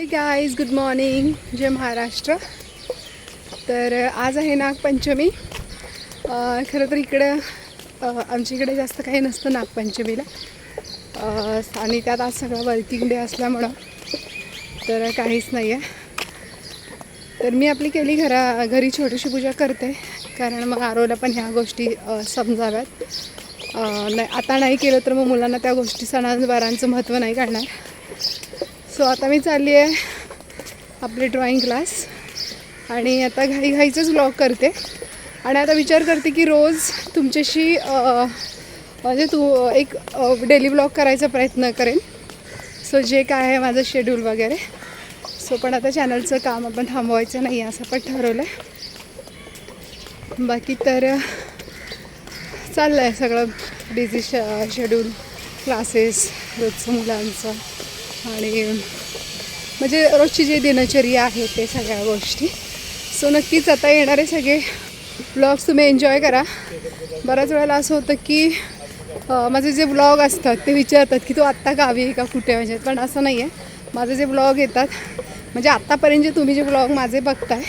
हे guys good morning जय महाराष्ट्र. तर आज आहे नागपंचमी. खरं तर इकडं आमच्या इकडे जास्त काही नसतं नागपंचमीला. आणि त्यात आज सगळं वर्किंग डे असल्यामुळं तर काहीच नाही आहे तर मी आपली केली घरा घरी छोटीशी पूजा करते. कारण मग आरोला पण ह्या गोष्टी समजाव्यात. नाही आता नाही केलं तर मग मुलांना त्या गोष्टी सणावारांचं महत्त्व नाही कळणार. सो आता मी चालली आहे आपले ड्रॉइंग क्लास आणि आता घाईघाईचंच ब्लॉग करते. आणि आता विचार करते की रोज तुमच्याशी म्हणजे तू एक डेली ब्लॉग करायचा प्रयत्न करेन. सो जे काय आहे माझं शेड्यूल वगैरे. सो पण आता चॅनलचं काम आपण थांबवायचं नाही आहे असं पण ठरवलं आहे बाकी तर चाललं आहे सगळं बिझी श शेड्यूल क्लासेस रोजचं मुलांचं. आणि म्हणजे रोजची जी दिनचर्या आहे ते सगळ्या गोष्टी. सो नक्कीच आता येणारे सगळे ब्लॉग्स तुम्ही एन्जॉय करा. बऱ्याच वेळेला असं होतं की माझे जे ब्लॉग असतात ते विचारतात की तू आत्ता गावी आहे का कुठे म्हणजे पण असं नाही आहे माझे जे ब्लॉग येतात म्हणजे आत्तापर्यंत जे तुम्ही जे ब्लॉग माझे बघताय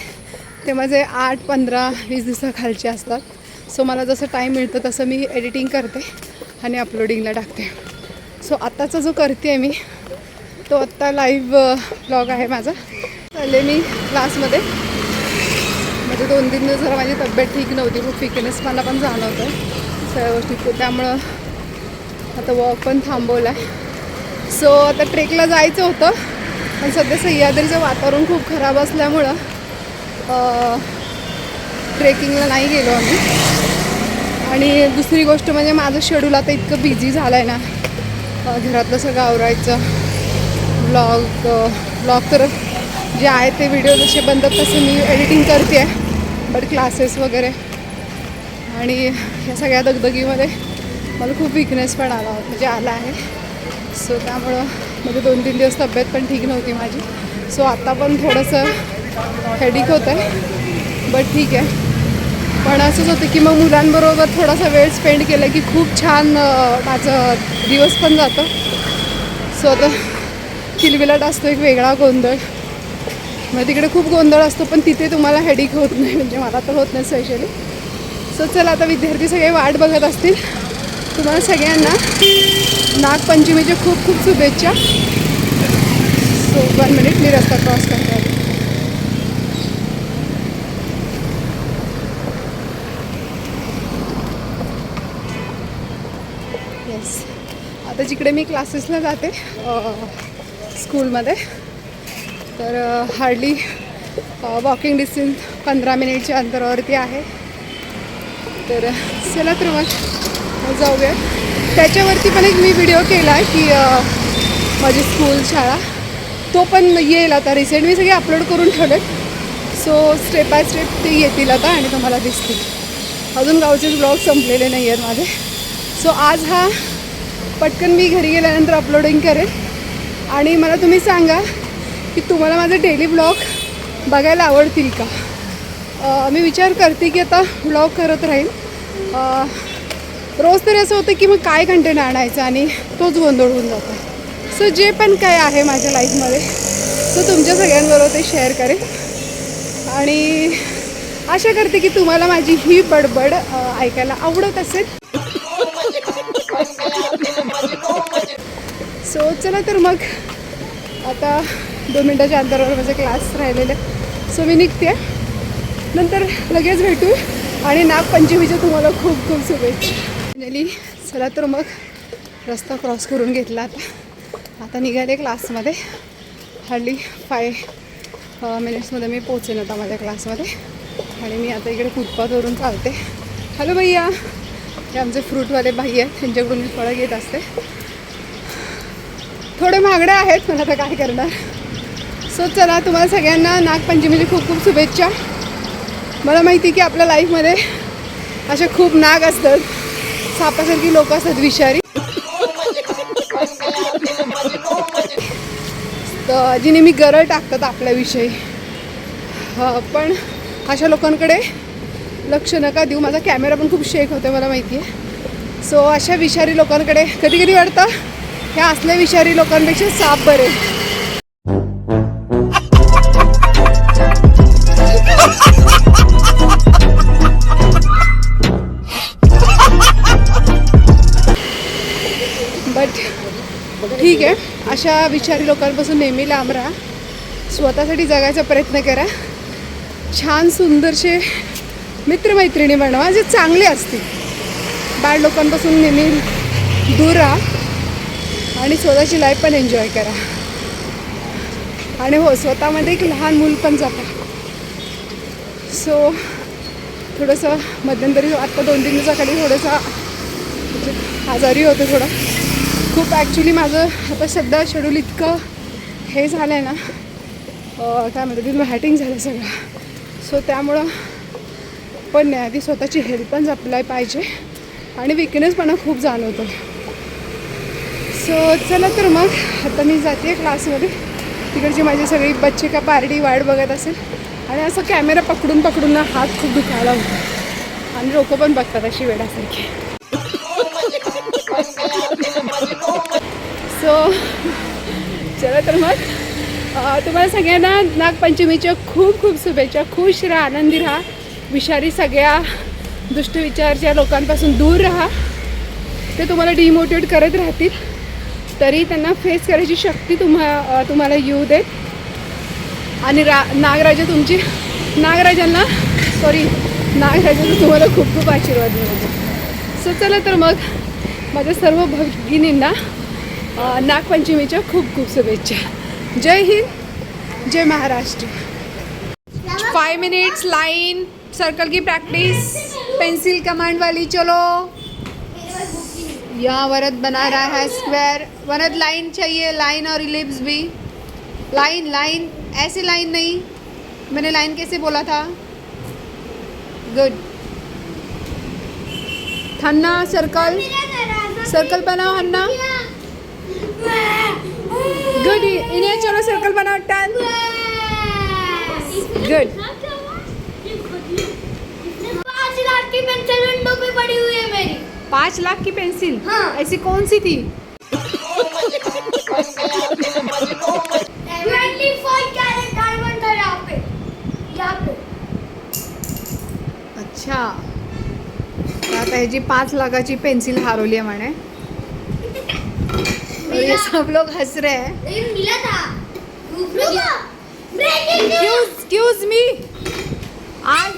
ते माझे आठ पंधरा वीस दिवसाखालचे असतात. सो मला जसं टाईम मिळतं तसं मी एडिटिंग करते आणि अपलोडिंगला टाकते. सो आत्ताचा जो करते आहे मी तो आत्ता लाईव्ह ब्लॉग आहे माझा. चालले मी क्लासमध्ये म्हणजे दोन तीन दिवस जरा माझी तब्येत ठीक नव्हती खूप फिकनेस मला पण जाणवतं सगळ्या गोष्टी. त्यामुळं आता वॉक पण थांबवला आहे सो आता ट्रेकला जायचं होतं. पण सध्या सह्याद्रीचं वातावरण खूप खराब असल्यामुळं ट्रेकिंगला नाही गेलो आम्ही. आणि दुसरी गोष्ट म्हणजे माझं शेड्यूल आता इतकं बिझी झालं आहे ना घरातलं सगळं आवरायचं. ब्लॉग ब्लॉग तर जे आहे ते व्हिडिओ जसे बनतात तसे मी एडिटिंग करते आहे बट क्लासेस वगैरे. आणि ह्या सगळ्या दगदगीमध्ये मला खूप विकनेस पण आला होता म्हणजे आला आहे. सो त्यामुळं म्हणजे दोन तीन दिवस तब्येत पण ठीक नव्हती माझी. सो आत्ता पण थोडंसं हेडिक होतं आहे बट ठीक आहे. पण असंच होतं की मग मुलांबरोबर थोडासा वेळ स्पेंड केला की खूप छान माझं दिवस पण जातं. सो आता किलबिलाट असतो एक वेगळा गोंधळ. मग तिकडे खूप गोंधळ असतो पण तिथे तुम्हाला हेडिक होत नाही म्हणजे मला तर होत नाही स्पेशली सो चला आता विद्यार्थी सगळे वाट बघत असतील. तुम्हाला सगळ्यांना नागपंचमीच्या खूप खूप शुभेच्छा. सो वन मिनिट मी रस्ता क्रॉस करते. येस आता जिकडे मी क्लासेसला जाते स्कूलमध्ये. तर हार्डली वॉकिंग डिस्टन्स पंधरा मिनिटच्या अंतरावरती आहे. तर चला तर मग मग जाऊया. त्याच्यावरती पण एक मी व्हिडिओ केला आहे की माझी स्कूल शाळा तो पण येईल आता रिसेंट मी सगळे अपलोड करून ठेवलेत. सो स्टेप बाय स्टेप ते येतील आता आणि तुम्हाला दिसतील. अजून गावचेच ब्लॉग संपलेले नाही आहेत माझे. सो आज हा पटकन मी घरी गेल्यानंतर अपलोडिंग करेन आणि मला तुम्ही सांगा की तुम्हाला माझे डेली ब्लॉग बघायला आवडतील का? मी विचार करते की आता ब्लॉग करत राहील. रोज तरी असं होतं की मग काय कंटेंट आणायचं आणि तोच गोंधळ होऊन जातो. सो जे पण काय आहे माझ्या लाईफमध्ये तो तुमच्या सगळ्यांबरोबर ते शेअर करेन आणि आशा करते की तुम्हाला माझी ही बडबड ऐकायला आवडत असेल. सो चला तर मग. आता दोन मिनटाच्या अंतरावर माझे क्लास राहिलेले. सो मी निघते. नंतर लगेच भेटू. आणि नागपंचमीच्या तुम्हाला खूप खूप शुभेच्छा. फायनली चला तर मग रस्ता क्रॉस करून घेतला आता. आता निघाले क्लासमध्ये. हार्डली फाय मिनिट्समध्ये मी पोचेन आता माझ्या क्लासमध्ये. आणि मी आता इकडे फुटपाथवरून चालते. हॅलो भैया. हे आमचे फ्रूटवाले भाई आहेत. त्यांच्याकडून मी फळं घेत असते. थोडे महागडे आहेत पण आता काय करणार? सो चला तुम्हाला सगळ्यांना नागपंचमीची खूप खूप शुभेच्छा. मला माहिती की आपल्या लाईफमध्ये असे खूप नाग असतात. सापासारखी लोक असतात विषारी. तर जी नेहमी गरळ टाकतात आपल्याविषयी. पण अशा लोकांकडे लक्ष नका देऊ. माझा कॅमेरा पण खूप शेक होतो मला माहिती आहे. सो अशा विषारी लोकांकडे कधी कधी वाटतं ह्या असल्या विषारी लोकांपेक्षा साप बरे. बट ठीक आहे. अशा विचारी लोकांपासून नेहमी लांब राहा. स्वतःसाठी जगायचा प्रयत्न करा. छान सुंदरसे मित्रमैत्रिणी बनवा जे चांगले असतील. बाळ लोकांपासून नेहमी दूर राहा. आणि स्वतःची लाईफ पण एन्जॉय करा. आणि हो स्वतःमध्ये एक लहान मूल पण जातं सो थोडंसं मध्यंतरी आत्ता दोन तीन दिवसाखाली थोडंसं म्हणजे आजारी होतं थोडं. खूप ॲक्च्युली माझं आता सध्या शेड्यूल इतकं हे झालं आहे ना काय म्हणतात तिथून हॅटिंग झालं सगळं. सो त्यामुळं पण नाही आधी स्वतःची हेल्थ पण जपलाय पाहिजे. आणि विकनेसपणा खूप जाणवतो सो चला तर मग आता मी जाते क्लासमध्ये तिकडची माझी सगळी बच्चे का पार्टी वाट बघत असेल. आणि असं कॅमेरा पकडून पकडून ना हात खूप दुखायला होतो. आणि लोक पण बघतात अशी वेळासारखी सो चला तर मग. तुम्हाला सगळ्यांना नागपंचमीच्या खूप खूप शुभेच्छा. खुश राहा आनंदी राहा. विषारी सगळ्या दुष्टविचारच्या लोकांपासून दूर राहा. ते तुम्हाला डिमोटिवेट करत राहतील. तरी त्यांना फेस करायची शक्ती तुम्हा तुम्हाला येऊ देत. आणि रा नागराजा तुमची नागराजांना सॉरी नागराजांना तुम्हाला खूप खूप आशीर्वाद मिळतो सो चला तर मग माझ्या सर्व भगिनींना नागपंचमीच्या खूप खूप शुभेच्छा. जय हिंद जय Maharashtra. Five minutes line circle की प्रैक्टिस पेंसिल कमांड वाली चलो. यहाँ वरद बना रहा है स्क्वायर वरद लाइन चाहिए लाइन और इलिप्स भी. लाइन लाइन ऐसे लाइन नहीं. मैंने लाइन कैसे बोला था? गुड हन्ना सर्कल सर्कल बनाओ, हन्ना. गुड इन्हें चलो सर्कल बनाओ टन गुड की पेंसिल विंडो पे पड़ी हुई है। पाँच लाख की पेंसिल हाँ। ऐसी कौन सी थी? है अच्छा. आता ह्याची पाच लाखाची पेन्सिल हरवली आहे म्हणे. ये सब लोग हंस रहे हैं. मी आज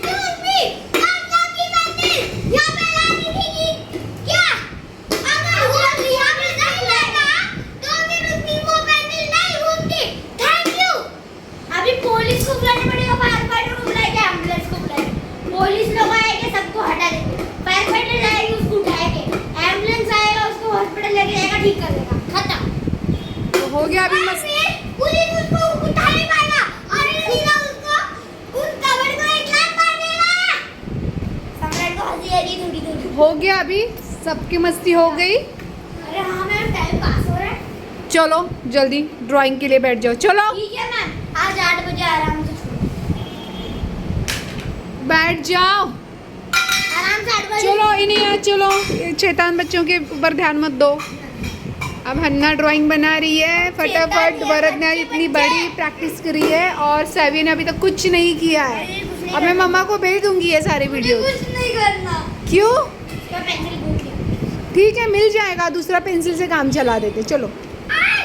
पुलिस को बुलाना पड़ेगा फायर फाइटर को बुलाएँगे एंबुलेंस को बुलाएँगे। पुलिस लोग आएँगे सबको हटा देंगे। फायर फाइटर जाएगी उसको उठाएँगे। एंबुलेंस आएगा उसको हॉस्पिटल लेके जाएगा ठीक कर देगा। खत्म। तो हो गया अभी फिर पुलिस उसको उठा नहीं पाएगा। और सीधा उसको उस कबर को एक लात मार देगा। सम्राट को हँसी आ रही थोड़ी थोड़ी हो गया अभी सबकी मस्ती हो गई। अरे हाँ मैम टाइम पास हो रहा है। चलो जल्दी ड्राइंग के लिए बैठ जाओ। चलो ठीक है मैम आज आठ बजे आराम से छोड़ो बैठ जाओ। आराम से चलो इन्हें चलो। ये शैतान बच्चों के ऊपर ध्यान मत दो। अब हन्ना ड्राइंग बना रही है। फटाफट वरद ने इतनी बड़ी प्रैक्टिस करी है और सैवी ने अभी तक कुछ नहीं किया है। अब मैं मम्मा को भेज दूँगी ये सारे वीडियो क्यों? गया ठीक है मिल जाएगा। दूसरा पेंसिल से काम चला देते चलो। अच्छा।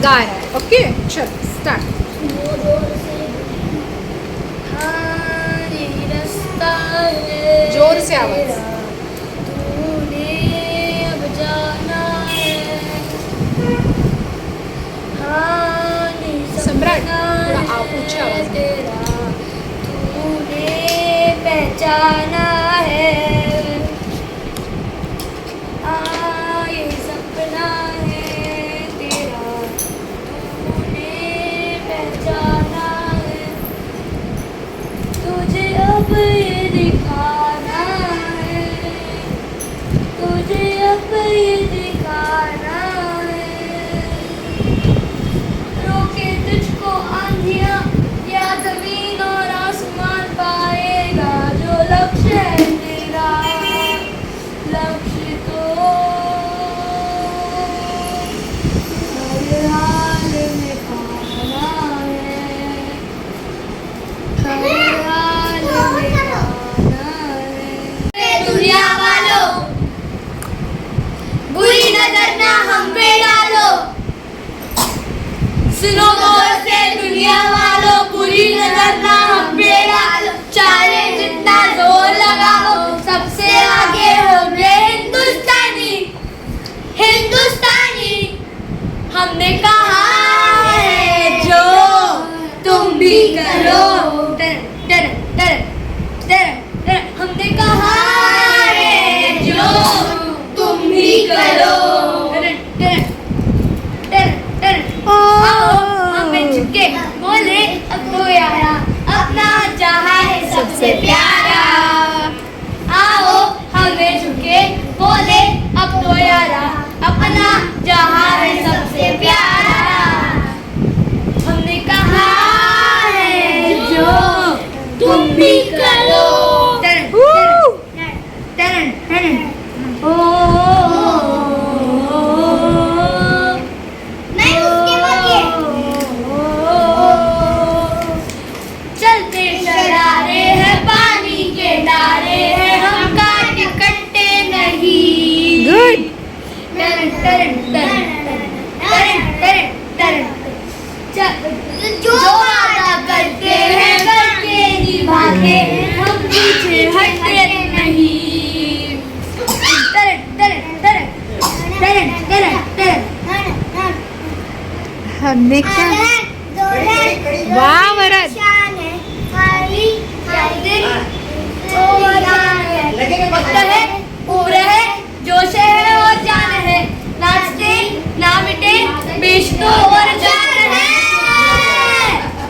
गा रहा है। ओके? चल स्टार्ट जोर से आवाज। तूने अब जाना है हाँ, सम्राट, सपना आवाज पहचाना है से प्यारा। आओ हमें झुके बोले अब तो यारा अपना जहां है सबसे प्यारा। हमने का वाह वरद। जोश है और जान है। नाचते ना मिटे बेश तो और जान है।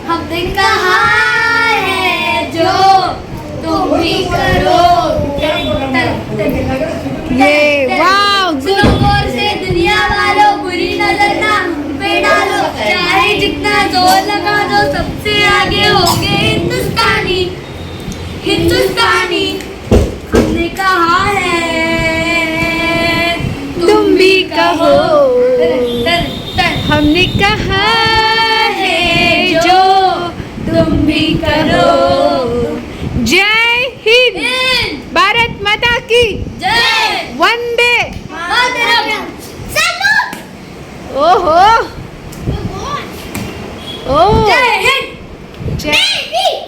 हमने कहा है जो तुम भी करो। ये वाह। ज़ोर लगा दो सबसे आगे होंगे हिंदुस्तानी। हिंदुस्तानी हमने कहा है तुम भी कहो। हमने कहा है जो तुम भी करो। जय हिंद। भारत माता की। जय। वंदे ओहो। ओ जय हिंद जय नेवी